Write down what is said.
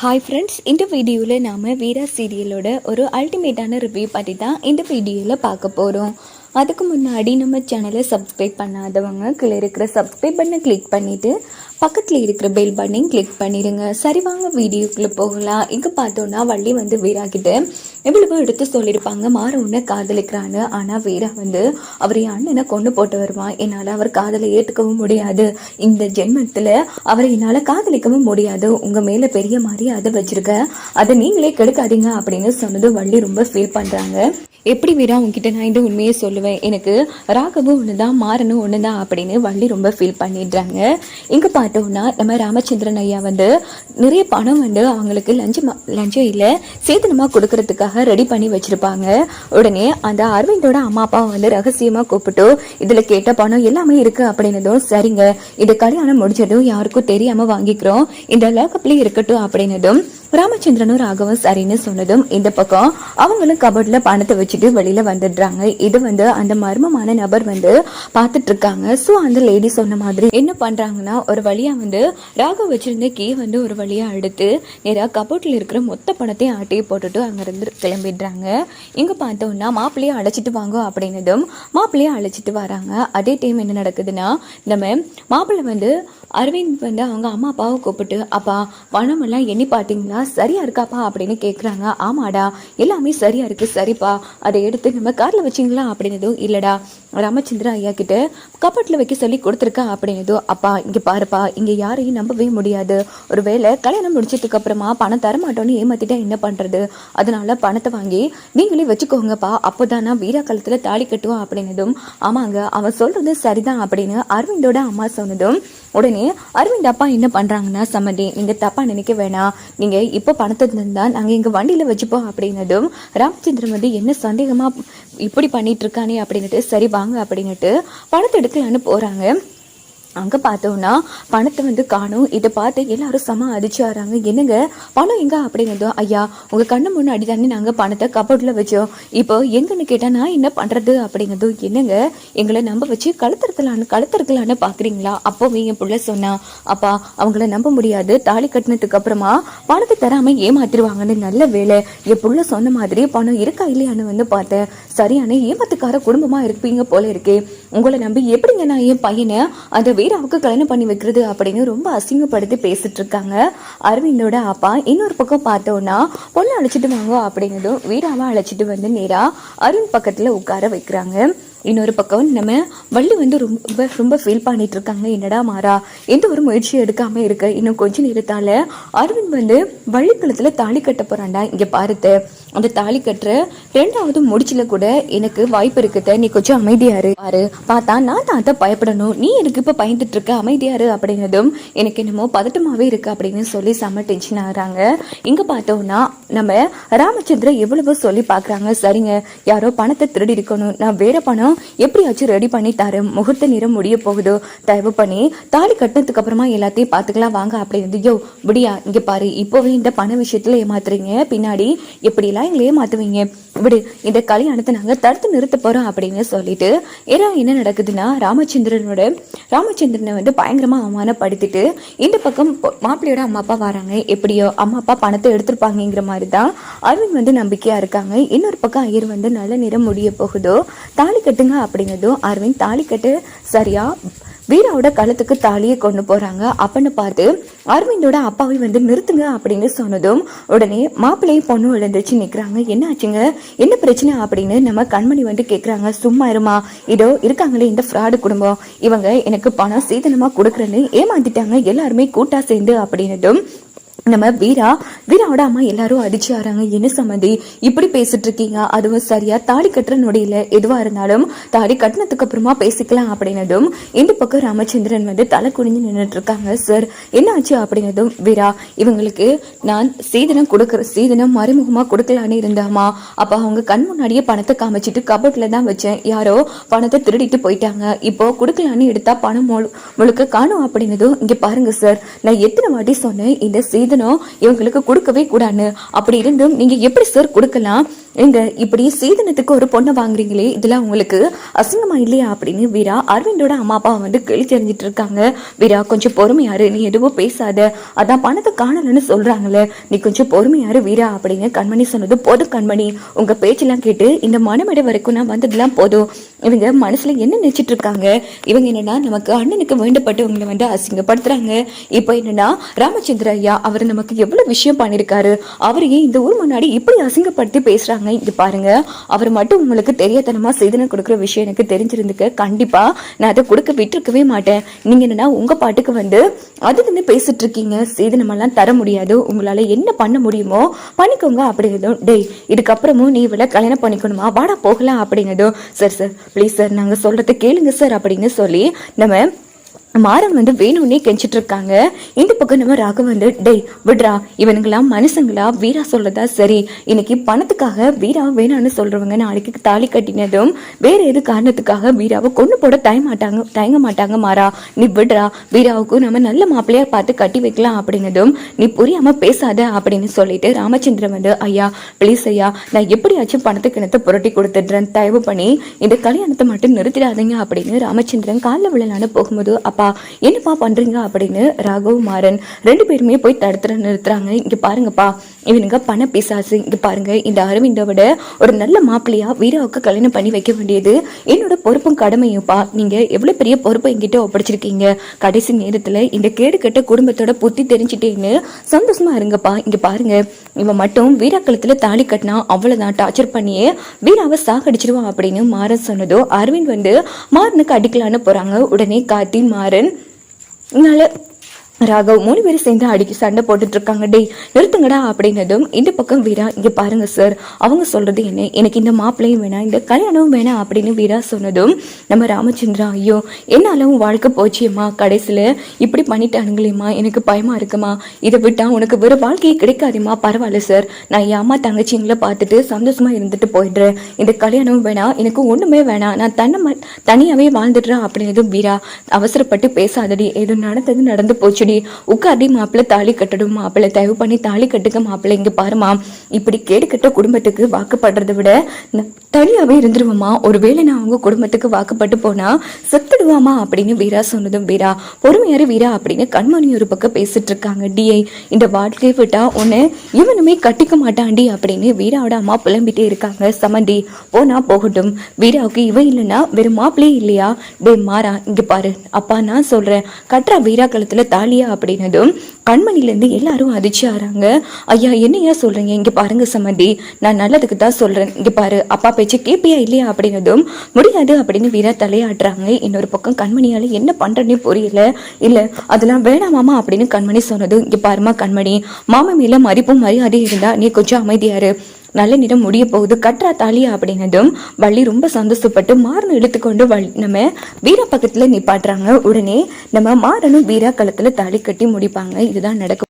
Hi friends இந்த வீடியோவில் நாம் வீரா சீரியலோட ஒரு அல்டிமேட்டான ரிவ்யூ பற்றி தான் இந்த வீடியோவில் பார்க்க போகிறோம் அதுக்கு முன்னாடி நம்ம சேனலை சப்ஸ்கிரைப் பண்ணாதவங்க கீழே இருக்கிற சப்ஸ்கிரைப் பண்ணை கிளிக் பண்ணிவிட்டு பக்கத்தில் இருக்கிற பெல் பட்டனையும் கிளிக் பண்ணிடுங்க. சரி வாங்க வீடியோக்குள்ளே போகலாம். இங்கே பார்த்தோன்னா வள்ளி வந்து வீராகிட்டு எவ்வளவோ எடுத்து சொல்லியிருப்பாங்க. மாற ஒன்று காதலிக்கிறான்னு. ஆனால் வீரா வந்து அவர் என் அண்ணனை கொண்டு போட்டு வருவான். என்னால் அவர் காதலை ஏற்றுக்கவும் முடியாது. இந்த ஜென்மத்தில் அவரை என்னால் காதலிக்கவும் முடியாது. உங்கள் மேலே பெரிய மரியாதை வச்சுருக்க. அதை நீங்களே கெடுக்காதீங்க அப்படின்னு சொன்னது வள்ளி ரொம்ப ஃபீல் பண்ணுறாங்க எப்படி வீரா உங்ககிட்ட நான் இந்த உண்மையை சொல்லுவேன். எனக்கு ராகவும் ஒன்று தான் மாறனும் ஒன்று தான் அப்படின்னு வள்ளி ரொம்ப ஃபீல் பண்ணிடுறாங்க. இங்கே பார்த்தோம்னா நம்ம ராமச்சந்திரன் ஐயா வந்து நிறைய பணம் வந்து அவங்களுக்கு லஞ்சம் லஞ்சம் இல்லை சேதனமாக கொடுக்கறதுக்காக ரெடி பண்ணி வச்சுருப்பாங்க. உடனே அந்த அரவிந்தோட அம்மா அப்பா வந்து ரகசியமாக கூப்பிட்டு இதில் கேட்ட பணம் எல்லாமே இருக்குது அப்படின்னதும் சரிங்க இந்த கல்யாணம் முடிஞ்சதும் யாருக்கும் தெரியாமல் வாங்கிக்கிறோம். இந்த லோக்கப்லேயே இருக்கட்டும் அப்படின்னதும் ராமச்சந்திரனும் ராகவன் சரின்னு சொன்னதும் இந்த பக்கம் அவங்களும் கபட்ல பணத்தை வச்சுட்டு வெளியில வந்துடுறாங்க. இது வந்து அந்த மர்மமான நபர் வந்து பார்த்துட்டு இருக்காங்க ஸோ அந்த லேடி சொன்ன மாதிரி என்ன பண்றாங்கன்னா ஒரு வழியா வந்து ராகவ் வச்சிருந்த கீ வந்து ஒரு வழியா எடுத்து நேரா கபோர்ட்ல இருக்கிற மொத்த பணத்தையும் ஆட்டையை போட்டுட்டு அங்கிருந்து கிளம்பிடுறாங்க. இங்க பார்த்தோம்னா மாப்பிள்ளையை அழைச்சிட்டு வாங்க அப்படின்னதும் மாப்பிள்ளையை அழைச்சிட்டு வராங்க. அதே டைம் என்ன நடக்குதுன்னா நம்ம மாப்பிள்ளை வந்து அரவிந்த் வந்து அவங்க அம்மா அப்பாவை கூப்பிட்டு அப்பா பணம் எல்லாம் எண்ணி பார்த்தீங்களா? சரியா இருக்காப்பா அப்படின்னு கேட்குறாங்க ஆமாடா எல்லாமே சரியா இருக்கு சரிப்பா. அதை எடுத்து நம்ம கார்ல வச்சிங்களா? அப்படின்னதும் இல்லடா ராமச்சந்திரா ஐயா கிட்ட கப்பட்டில் வைக்க சொல்லி கொடுத்துருக்கா அப்படின்னதும் அப்பா இங்கே பாருப்பா இங்கே யாரையும் நம்பவே முடியாது. ஒருவேளை கல்யாணம் முடிச்சதுக்கு அப்புறமா பணம் தரமாட்டோன்னு ஏமாத்திட்டா என்ன பண்றது? அதனால பணத்தை வாங்கி நீங்களே வச்சுக்கோங்கப்பா. அப்போதான் நான் வீரா காலத்தில் தாலி கட்டுவோம் அப்படின்னதும் ஆமாங்க அவன் சொல்றது சரிதான் அப்படின்னு அரவிந்தோட அம்மா சொன்னதும் உடனே அரவிந்த் அப்பா என்ன பண்ணுறாங்கன்னா சம்மந்தி நீங்கள் தப்பாக நினைக்க வேணாம். நீங்கள் இப்போ பணத்தை தந்தால் நாங்கள் எங்கள் வண்டியில் வச்சுப்போம் அப்படின்னதும் ராமச்சந்திரன் வந்து என்ன சந்தேகமா இப்படி பண்ணிட்டு இருக்கானே அப்படின்னுட்டு சரி வாங்க அப்படின்னுட்டு பணத்தை எடுக்கலான்னு போகிறாங்க அங்கே பார்த்தோம்னா பணத்தை வந்து காணும். இதை பார்த்து எல்லாரும் சம அடிச்சாராங்க. என்னங்க? பணம் எங்கே? அப்படிங்கிறதோ ஐயா உங்கள் கண்ணு முன்னாடி தானே நாங்கள் பணத்தை கபோர்டில் வச்சோம். இப்போ எங்கன்னு கேட்டால் நான் என்ன பண்ணுறது அப்படிங்கிறதோ என்னங்க? எங்களை நம்ப வச்சு கழுத்தறுக்கலான்னு கழுத்தறுக்கலான்னு பார்க்குறீங்களா அப்போவே என் பிள்ளை சொன்னா அப்பா அவங்கள நம்ப முடியாது. தாலி கட்டினதுக்கு அப்புறமா பணத்தை தராமல் ஏமாத்திருவாங்கன்னு நல்ல வேலை என் பிள்ளை சொன்ன மாதிரி பணம் இருக்கா இல்லையான்னு வந்து பார்த்தேன். சரியான ஏமாத்துக்கார குடும்பமாக இருப்பீங்க போல இருக்கே. உங்களை நம்பி எப்படிங்க நான் என் பையனை அந்த வீராவுக்கு கல்யாணம் பண்ணி வைக்கிறது அப்படின்னு ரொம்ப அசிங்கப்படுத்தி பேசிட்டு இருக்காங்க அரவிந்தோட அப்பா இன்னொரு பக்கம் பார்த்தோன்னா பொண்ணு அழைச்சிட்டு வாங்க அப்படின்னதும் வீராவை அழைச்சிட்டு வந்து நேரா அருண் பக்கத்துல உட்கார வைக்கிறாங்க. இன்னொரு பக்கம் நம்ம வள்ளி வந்து ரொம்ப ரொம்ப ஃபீல் பண்ணிட்டு இருக்காங்க என்னடா மாறா எந்த ஒரு முயற்சியும் எடுக்காம இருக்க இன்னும் கொஞ்சம் நேரத்தால அரவிந்த் வந்து வள்ளி கழுத்துல தாலி கட்ட போறான்டா. இங்க பாருத்து அந்த தாலி கட்டுற ரெண்டாவது முடிச்சுல கூட எனக்கு வாய்ப்பு இருக்குத நீ கொஞ்சம் அமைதியாரு பாரு பார்த்தா நான் தான் அதை பயப்படணும். நீ எனக்கு இப்போ பயந்துட்டு இருக்க. அமைதியாரு அப்படின்னதும் எனக்கு என்னமோ பதட்டமாகவே இருக்கு அப்படின்னு சொல்லி செம்ம டென்ஷன் ஆகுறாங்க இங்கே பார்த்தோம்னா நம்ம ராமச்சந்திரன் எவ்வளவோ சொல்லி பார்க்குறாங்க. சரிங்க யாரோ பணத்தை திருடி இருக்கணும். நான் வேற பணம் எப்படியாச்சும் ரெடி பண்ணி தரேன். முகூர்த்த நேரம் முடிய போகுதோ தயவு பண்ணி தாலி கட்டினதுக்கு அப்புறமா எல்லாத்தையும் பார்த்துக்கலாம் வாங்க அப்படின்னு யோ முடியா இங்கே பாரு இப்போவே இந்த பண விஷயத்தில் ஏமாத்துறீங்க. பின்னாடி எப்படிலாம் எங்களையே மாற்றுவீங்க விடு இந்த கல்யாணத்தை நாங்கள் தடுத்து நிறுத்த போகிறோம் அப்படின்னு சொல்லிட்டு ஏன்னா என்ன நடக்குதுன்னா ராமச்சந்திரனோட ராமச்சந்திரனை வந்து பயங்கரமாக அவமானப்படுத்திட்டு இந்த பக்கம் மாப்பிள்ளையோட அம்மா அப்பா வராங்க. எப்படியோ அம்மா அப்பா பணத்தை எடுத்திருப்பாங்கங்கிற மாதிரி தான் அரவிந்த் வந்து நம்பிக்கையாக இருக்காங்க. இன்னொரு பக்கம் ஐயர் வந்து நல்ல நிறம் முடிய போகுதோ தாலி கட்டுங்க அப்படிங்கிறதும் அரவிந்த் தாலி கட்டு சரியா வீராவோட கழுத்துக்கு தாலியை கொண்டு போகிறாங்க அப்படின்னு பார்த்து அரவிந்தோட அப்பாவை வந்து நிறுத்துங்க அப்படின்னு சொன்னதும் உடனே மாப்பிள்ளையும் பொண்ணும் எழுந்துச்சு நிற்கிறாங்க என்ன ஆச்சுங்க? என்ன பிரச்சனை அப்படின்னு நம்ம கண்மணி வந்து கேட்குறாங்க சும்மா இருமா. இதோ இருக்காங்களே இந்த ஃப்ராடு குடும்பம். இவங்க எனக்கு பணம் சீதனமா கொடுக்குறேன்னு ஏமாத்திட்டாங்க. எல்லாருமே கூட்டா சேர்ந்து அப்படின்னதும் நம்ம வீரா வீராவோட அம்மா எல்லாரும் அடிச்சு ஆறாங்க. என்ன சம்மந்தி? இப்படி பேசிட்டு இருக்கீங்க. அதுவும் சரியா? தாடி கட்டுற நொடியில எதுவா இருந்தாலும் தாடி கட்டினதுக்கு அப்புறமா பேசிக்கலாம் அப்படின்னதும் இந்த பக்கம் ராமச்சந்திரன் வந்து தலை குனிஞ்சு நின்றுட்டு இருக்காங்க சார் என்ன ஆச்சு அப்படின்னதும் வீரா இவங்களுக்கு நான் சீதனம் கொடுக்குற சீதனம் மறைமுகமா கொடுக்கலான்னு இருந்தாமா அப்ப அவங்க கண் முன்னாடியே பணத்தை காமிச்சிட்டு கபட்ல தான் வச்சேன். யாரோ பணத்தை திருடிட்டு போயிட்டாங்க. இப்போ கொடுக்கலான்னு எடுத்தா பணம் முழு முழுக்க காணும் அப்படின்னதும் இங்க பாருங்க சார் நான் எத்தனை வாட்டி சொன்னேன் இந்த சீதனம் இவங்களுக்கு கொடுக்கவே கூடாதுன்னு. அப்படி இருந்தும் நீங்க எப்படி சார் கொடுக்கலாம்? எங்க இப்படி சீதனத்துக்கு ஒரு பொண்ணை வாங்குறீங்களே இதெல்லாம் உங்களுக்கு அசிங்கமா இல்லையா அப்படின்னு வீரா அரவிந்தோட அம்மா அப்பா வந்து கேள்வி தெரிஞ்சிட்டு இருக்காங்க. வீரா கொஞ்சம் பொறுமையாரு நீ எதுவும் பேசாத. அதான் பணத்தை காணலன்னு சொல்றாங்களே நீ கொஞ்சம் பொறுமையாரு வீரா அப்படின்னு கண்மணி சொன்னது போதும் கண்மணி. உங்க பேச்செல்லாம் கேட்டு இந்த மனமடை வரைக்கும் நான் வந்ததெல்லாம் போதும். இவங்க மனசுல என்ன நினைச்சிட்டு இருக்காங்க? இவங்க என்னன்னா நமக்கு அண்ணனுக்கு வேண்டப்பட்டவங்களை வந்து அசிங்கப்படுத்துறாங்க. இப்போ என்னன்னா ராமச்சந்திர ஐயா அவர் நமக்கு எவ்வளவு விஷயம் பண்ணிருக்காரு. அவரையே இந்த ஊர் முன்னாடி இப்படி அசிங்கப்படுத்தி பேசுறாங்க? இங்க பாருங்க. அவர் மட்டும் உங்களுக்கு தெரியத்தனமாக செய்தனை கொடுக்குற விஷயம் எனக்கு தெரிஞ்சிருந்துக்க கண்டிப்பாக நான் அதை கொடுக்க விட்டுருக்கவே மாட்டேன். நீங்கள் என்னன்னா உங்கள் பாட்டுக்கு வந்து அது வந்து பேசிட்டு இருக்கீங்க சீதனமெல்லாம் தர முடியாது. உங்களால் என்ன பண்ண முடியுமோ பண்ணிக்கோங்க அப்படிங்கிறதும் டேய் இதுக்கப்புறமும் நீ இவளை கல்யாணம் பண்ணிக்கணுமா? வாடா போகலாம் அப்படிங்கிறதும் சார் சார் ப்ளீஸ் சார் நாங்கள் சொல்கிறத கேளுங்க சார் அப்படின்னு சொல்லி நம்ம மாறன் வந்து வேணும்னே கெஞ்சிட்டு இருக்காங்க இந்த பக்கம் நம்ம ராகு வந்து டேய் விட்ரா இவனுங்களா மனுஷங்களா? வீரா சொல்றதா சரி. இன்னைக்கு பணத்துக்காக வீரா வேணான்னு சொல்றவங்க நாளைக்கு தாலி கட்டினதும் வேற எது காரணத்துக்காக வீராவை கொண்டு போட தய மாட்டாங்க தயங்க மாட்டாங்க மாறா. நீ விட்ரா வீராவுக்கு நம்ம நல்ல மாப்பிள்ளையா பார்த்து கட்டி வைக்கலாம் அப்படின்னதும் நீ புரியாம பேசாத அப்படின்னு சொல்லிட்டு ராமச்சந்திரன் வந்து ஐயா ப்ளீஸ் ஐயா நான் எப்படியாச்சும் பணத்துக்கு கிணத்தை புரட்டி கொடுத்துடுறேன். தயவு பண்ணி இந்த கல்யாணத்தை மட்டும் நிறுத்திடாதீங்க அப்படின்னு ராமச்சந்திரன் காலில் விழலான்னு போகும்போது அப்ப என்னப்பா பண்றீங்க? அப்படின்னு ராகவ் மாறன் ரெண்டு பேருமே போய் தடுத்துற நிறுத்துறாங்க. இங்க பாருங்கப்பா இவனுங்க பண பிசாசு. இங்க பாருங்க இந்த அரவிந்த விட ஒரு நல்ல மாப்பிள்ளையா வீராவுக்கு கல்யாணம் பண்ணி வைக்க வேண்டியது என்னோட பொறுப்பும் கடமையும்ப்பா. நீங்க எவ்வளவு பெரிய பொறுப்பை என்கிட்ட ஒப்படைச்சிருக்கீங்க? கடைசி நேரத்துல இந்த கேடு கெட்ட குடும்பத்தோட புத்தி தெரிஞ்சுட்டேன்னு சந்தோஷமா இருங்கப்பா. இங்க பாருங்க இவன் மட்டும் வீராக்களத்துல தாலி கட்டினா அவ்வளவுதான். டார்ச்சர் பண்ணியே வீராவை சாகடிச்சிருவான் அப்படின்னு மாறன் சொன்னதோ அரவிந்த் வந்து மாறனுக்கு அடிக்கலான்னு போறாங்க. உடனே காத்தி மாற மாறன் நல்ல ராகவ் மூணு பேரும் சேர்ந்து அடிக்க சண்டை போட்டுட்டு இருக்காங்க டேய் நிறுத்துங்கடா அப்படின்னதும் இந்த பக்கம் வீரா இங்க பாருங்க சார் அவங்க சொல்றது என்ன? எனக்கு இந்த மாப்பிள்ளையும் வேணாம் இந்த கல்யாணமும் வேணாம் அப்படின்னு வீரா சொன்னதும் நம்ம ராமச்சந்திரா ஐயோ என்னாலும் உன் வாழ்க்கை போச்சியம்மா கடைசியில இப்படி பண்ணிட்டானுங்களேம்மா எனக்கு பயமா இருக்குமா? இதை விட்டா உனக்கு வேற வாழ்க்கையே கிடைக்காதுமா பரவாயில்ல சார் நான் என் அம்மா தங்கச்சிங்களை பார்த்துட்டு சந்தோஷமா இருந்துட்டு போயிடுறேன். இந்த கல்யாணமும் வேணாம் எனக்கு ஒண்ணுமே வேணாம் நான் தன்னை ம- தனியாவே வாழ்ந்துடுறேன் அப்படின்னதும் வீரா அவசரப்பட்டு பேசாதடி ஏதோ நடந்தது நடந்து முன்னாடி உட்காடி மாப்பிள்ளை தாலி கட்டடும் மாப்பிள்ளை தயவு பண்ணி தாலி கட்டுக்க மாப்பிள்ளை இங்க பாருமா இப்படி கேடு கட்ட குடும்பத்துக்கு வாக்குப்படுறதை விட நான் தனியாவே இருந்துருவோமா ஒருவேளை நான் அவங்க குடும்பத்துக்கு வாக்குப்பட்டு போனா செத்துடுவாமா அப்படின்னு வீரா சொன்னதும் வீரா. பொறுமையாரு வீரா அப்படின்னு கண்மணி ஒரு பக்கம் பேசிட்டு இருக்காங்க டிஐ இந்த வாழ்க்கையை விட்டா உன்னை இவனுமே கட்டிக்க மாட்டாண்டி அப்படின்னு வீராவோட அம்மா புலம்பிட்டே இருக்காங்க. சமந்தி போனா போகட்டும். வீராவுக்கு இவன் இல்லைன்னா வெறும் மாப்பிள்ளையே இல்லையா? டே மாறா இங்க பாரு. அப்பா நான் சொல்றேன். கட்டுற வீரா கழுத்துல ஐயா அப்படின்னதும் கண்மணிலேருந்து எல்லாரும் அதிர்ச்சி ஆறாங்க. ஐயா என்னையா சொல்றீங்க? இங்க பாருங்க சம்மந்தி நான் நல்லதுக்கு தான் சொல்றேன். இங்க பாரு அப்பா பேச்சு கேப்பியா இல்லையா? அப்படின்னதும் முடியாது அப்படின்னு வீரா தலையாடுறாங்க இன்னொரு பக்கம் கண்மணியால என்ன பண்றேன்னே புரியல. இல்ல அதெல்லாம் வேணாமாமா அப்படின்னு கண்மணி சொன்னதும் இங்க பாருமா கண்மணி. மாமா மேலே மதிப்பும் மரியாதை இருந்தா நீ கொஞ்சம் அமைதியாரு நல்ல நிறம் முடிய போகுது கற்றா தாலியா அப்படின்னதும் வள்ளி ரொம்ப சந்தோஷப்பட்டு மாறனை இழுத்துக்கொண்டு வள்ளி நம்ம வீரா பக்கத்துல நிப்பாட்டுறாங்க. உடனே நம்ம மாறனும் வீரா களத்துல தாலி கட்டி முடிப்பாங்க. இதுதான் நடக்கும்.